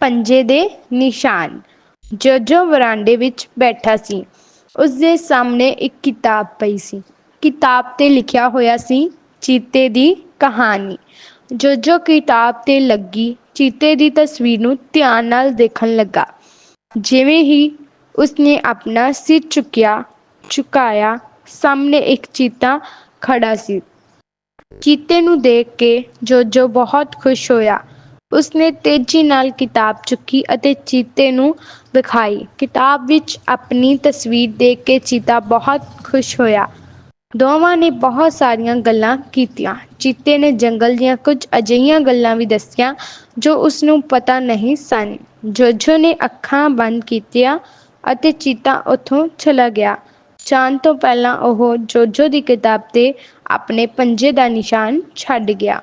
ਪੰਜੇ ਦੇ ਨਿਸ਼ਾਨ। ਜੋਜੋ ਵਰਾਂਡੇ ਵਿੱਚ ਬੈਠਾ ਸੀ। ਉਸ ਦੇ ਸਾਹਮਣੇ ਇੱਕ ਕਿਤਾਬ ਪਈ ਸੀ। ਕਿਤਾਬ ਤੇ ਲਿਖਿਆ ਹੋਇਆ ਸੀ, ਚੀਤੇ ਦੀ ਕਹਾਣੀ। ਜੋਜੋ ਕਿਤਾਬ ਤੇ ਲੱਗੀ, ਚੀਤੇ ਦੀ ਤਸਵੀਰ ਨੂੰ ਧਿਆਨ ਨਾਲ ਦੇਖਣ ਲੱਗਾ। ਜਿਵੇਂ ਹੀ ਉਸਨੇ ਆਪਣਾ ਸਿਰ ਚੁੱਕਿਆ ਝੁਕਾਇਆ ਸਾਹਮਣੇ ਇੱਕ ਚੀਤਾ ਖੜਾ ਸੀ। ਚੀਤੇ ਨੂੰ ਦੇਖ ਕੇ ਜੋਜੋ ਬਹੁਤ ਖੁਸ਼ ਹੋਇਆ। ਉਸਨੇ ਤੇਜ਼ੀ ਨਾਲ ਕਿਤਾਬ ਚੁੱਕੀ ਅਤੇ ਚੀਤੇ ਨੂੰ ਵਿਖਾਈ। ਕਿਤਾਬ ਵਿੱਚ ਆਪਣੀ ਤਸਵੀਰ ਦੇਖ ਕੇ ਚੀਤਾ ਬਹੁਤ ਖੁਸ਼ ਹੋਇਆ। ਦੋਵਾਂ ਨੇ ਬਹੁਤ ਸਾਰੀਆਂ ਗੱਲਾਂ ਕੀਤੀਆਂ। ਚੀਤੇ ਨੇ ਜੰਗਲ ਦੀਆਂ ਕੁਝ ਅਜਿਹੀਆਂ ਗੱਲਾਂ ਵੀ ਦੱਸੀਆਂ ਜੋ ਉਸਨੂੰ ਪਤਾ ਨਹੀਂ ਸਨ। ਜੋਜੋ ਨੇ ਅੱਖਾਂ ਬੰਦ ਕੀਤੀਆਂ ਅਤੇ ਚੀਤਾ ਉੱਥੋਂ ਚਲਾ ਗਿਆ। ਜਾਣ ਤੋਂ ਪਹਿਲਾਂ ਉਹ ਜੋਜੋ ਦੀ ਕਿਤਾਬ ਤੇ ਆਪਣੇ ਪੰਜੇ ਦਾ ਨਿਸ਼ਾਨ ਛੱਡ ਗਿਆ।